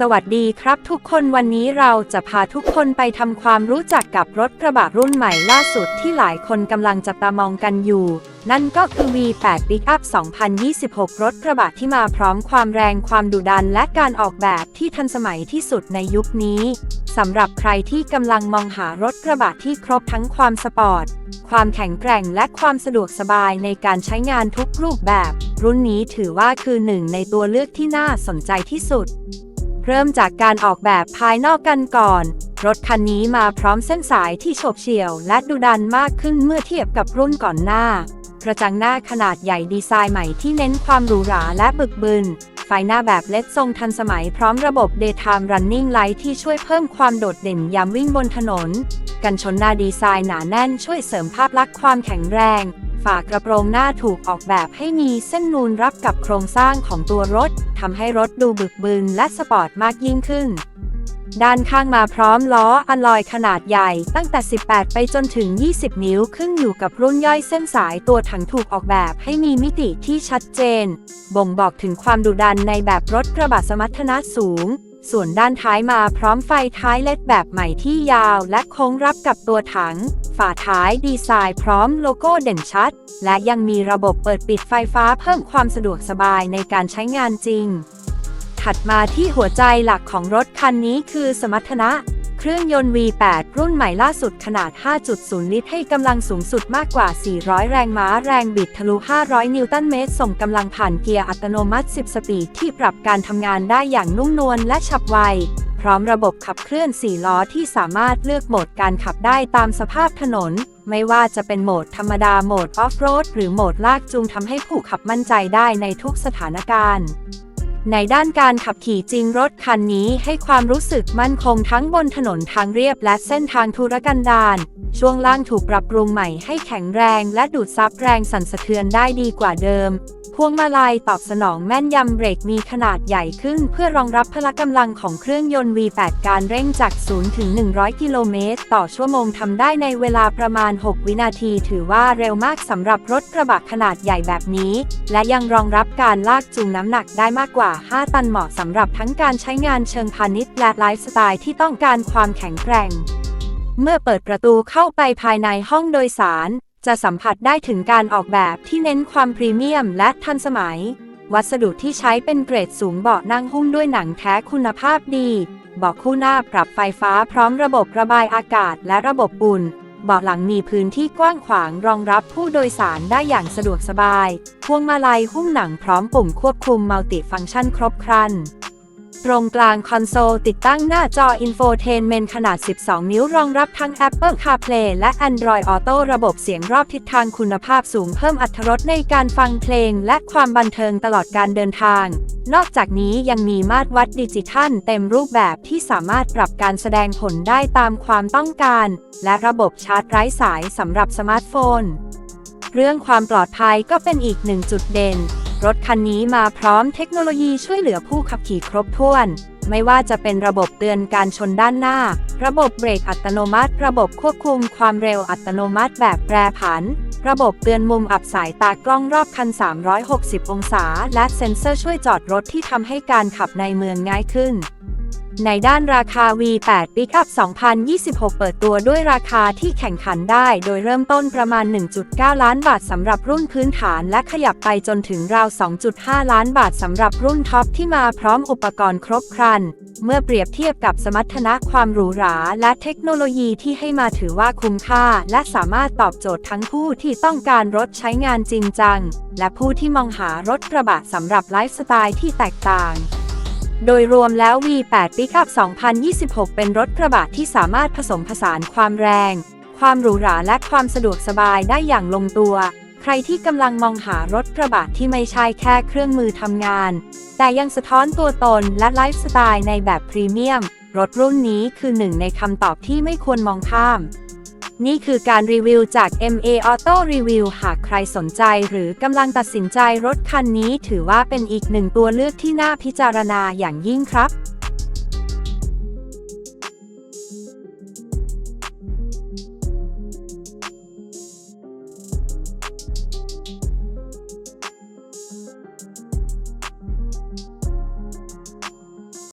สวัสดีครับทุกคนวันนี้เราจะพาทุกคนไปทำความรู้จักกับรถกระบะรุ่นใหม่ล่าสุดที่หลายคนกำลังจับตามองกันอยู่ นั่นก็คือ V8 Pickup 2026 รถกระบะที่มาพร้อมความแรงความดุดันและการออกแบบที่ทันสมัยที่สุดในยุคนี้สำหรับใครที่กำลังมองหารถกระบะที่ครบทั้งความสปอร์ต ความแข็งแกร่งและความสะดวกสบายในการใช้งานทุกรูปแบบ รุ่นนี้ถือว่าคือหนึ่งในตัวเลือกที่น่าสนใจที่สุด เริ่มจากการออกแบบภายนอกกันก่อน รถคันนี้มาพร้อมเส้นสายที่โฉบเฉี่ยว และดุดันมากขึ้นเมื่อเทียบกับรุ่นก่อนหน้ากระจังหน้าขนาดใหญ่ดีไซน์ใหม่ที่เน้นความหรูหราและบึกบึน ไฟหน้าแบบเล็ดทรงทันสมัยพร้อมระบบ Daytime Running Light ที่ช่วยเพิ่มความโดดเด่นยามวิ่งบนถนน กันชนหน้าดีไซน์หนาแน่นช่วยเสริมภาพลักษณ์ความแข็งแรง ฝากระโปรงหน้าถูกออกแบบให้มีเส้นนูนรับกับโครงสร้างของตัวรถทำให้รถดูบึกบึนและสปอร์ตมากยิ่งขึ้น ด้านข้างมาพร้อมล้ออัลลอยขนาดใหญ่ตั้งแต่ 18 ไปจนถึง 20 นิ้วขึ้นอยู่กับรุ่นย่อยเส้นสายตัวถังถูกออกแบบให้มีมิติที่ชัดเจน บ่งบอกถึงความดุดันในแบบรถกระบะสมรรถนะสูง ส่วนด้านท้ายมาพร้อมไฟท้ายเล็ดแบบใหม่ที่ยาวและโค้งรับกับตัวถัง ฝาท้ายดีไซน์พร้อมโลโก้เด่นชัด และยังมีระบบเปิดปิดไฟฟ้าเพิ่มความสะดวกสบายในการใช้งานจริง ถัดมาที่หัวใจหลักของรถคันนี้คือสมรรถนะ เครื่องยนต์ V8 รุ่นใหม่ล่าสุดขนาด 5.0 ลิตร ให้กำลังสูงสุดมากกว่า 400 แรงม้า แรงบิดทะลุ 500 นิวตันเมตร ส่งกำลังผ่านเกียร์อัตโนมัติ 10 สปีดที่ปรับการทำงานได้อย่างนุ่มนวลและฉับไว พร้อมระบบขับเคลื่อน 4 ล้อที่สามารถเลือกโหมดการขับได้ตามสภาพถนน ไม่ว่าจะเป็นโหมดธรรมดา โหมดออฟโรด หรือโหมดลากจูงทำให้ผู้ขับมั่นใจได้ในทุกสถานการณ์ ในด้านการขับขี่จริงรถคันนี้ให้ความรู้สึกมั่นคงทั้งบนถนนทางเรียบและเส้นทางธุรกันดาร ช่วงล่างถูกปรับปรุงใหม่ให้แข็งแรงและดูดซับแรงสั่นสะเทือนได้ดีกว่าเดิม พวงมาลัยตอบสนองแม่นยำเบรกมีขนาดใหญ่ขึ้น เพื่อรองรับพละกำลังของเครื่องยนต์ V8 การเร่งจาก 0 ถึง 100 กิโลเมตร ต่อชั่วโมงทำได้ในเวลาประมาณ 6 วินาที ถือว่าเร็วมากสำหรับรถกระบะขนาดใหญ่แบบนี้ และยังรองรับการลากจูงน้ำหนักได้มากกว่า 5 ตันเหมาะสำหรับทั้งการใช้งานเชิงพาณิชย์และไลฟ์สไตล์ที่ต้องการความแข็งแกร่งเมื่อเปิดประตูเข้าไปภายในห้องโดยสาร จะสัมผัสได้ถึงการออกแบบที่เน้นความพรีเมียมและทันสมัย วัสดุที่ใช้เป็นเกรดสูงเบาะนั่งหุ้มด้วยหนังแท้คุณภาพดี เบาะคู่หน้าปรับไฟฟ้าพร้อมระบบระบายอากาศและระบบอุ่นเบาะหลังมีพื้นที่กว้างขวางรองรับผู้โดยสารได้อย่างสะดวกสบาย พวงมาลัยหุ้มหนังพร้อมปุ่มควบคุมมัลติฟังก์ชันครบครัน ตรงกลางคอนโซลติดตั้งหน้าจอ Infotainment ขนาด 12 นิ้วรองรับทั้ง Apple CarPlay และ Android Auto ระบบเสียงรอบทิศทางคุณภาพสูงเพิ่มอรรถรสในการฟังเพลง และความบันเทิงตลอดการเดินทาง นอกจากนี้ยังมีมาตรวัดดิจิทัลเต็มรูปแบบที่สามารถปรับการแสดงผลได้ตามความต้องการ และระบบชาร์จไร้สายสำหรับสมาร์ทโฟน เรื่องความปลอดภัยก็เป็นอีกหนึ่งจุดเด่น รถคันนี้มาพร้อมเทคโนโลยีช่วยเหลือผู้ขับขี่ครบถ้วน ไม่ว่าจะเป็นระบบเตือนการชนด้านหน้า ระบบเบรกอัตโนมัติ ระบบควบคุมความเร็วอัตโนมัติแบบแปรผัน ระบบเตือนมุมอับสายตากล้องรอบคัน 360 องศา และเซ็นเซอร์ช่วยจอดรถที่ทำให้การขับในเมืองง่ายขึ้น ในด้านราคา V8 Pickup 2026 เปิดตัวด้วยราคาที่แข่งขันได้ โดยเริ่มต้นประมาณ 1.9 ล้านบาทสำหรับรุ่นพื้นฐาน และขยับไปจนถึงราว 2.5 ล้านบาทสำหรับรุ่นท็อปที่มาพร้อมอุปกรณ์ครบครัน เมื่อเปรียบเทียบกับสมรรถนะความหรูหรา และเทคโนโลยีที่ให้มาถือว่าคุ้มค่า และสามารถตอบโจทย์ทั้งผู้ที่ต้องการรถใช้งานจริงจัง และผู้ที่มองหารถกระบะสำหรับไลฟ์สไตล์ที่แตกต่าง โดยรวมแล้ว V8 Pickup 2026 เป็นรถกระบะที่สามารถผสมผสานความแรง ความหรูหราและความสะดวกสบายได้อย่างลงตัว ใครที่กำลังมองหารถกระบะที่ไม่ใช่แค่เครื่องมือทำงาน แต่ยังสะท้อนตัวตนและไลฟ์สไตล์ในแบบพรีเมียม รถรุ่นนี้คือหนึ่งในคำตอบที่ไม่ควรมองข้าม นี่คือการรีวิวจาก MA Auto Review หากใครสนใจหรือกำลังตัดสินใจรถคันนี้ถือว่าเป็นอีกหนึ่งตัวเลือกที่น่าพิจารณาอย่างยิ่งครับ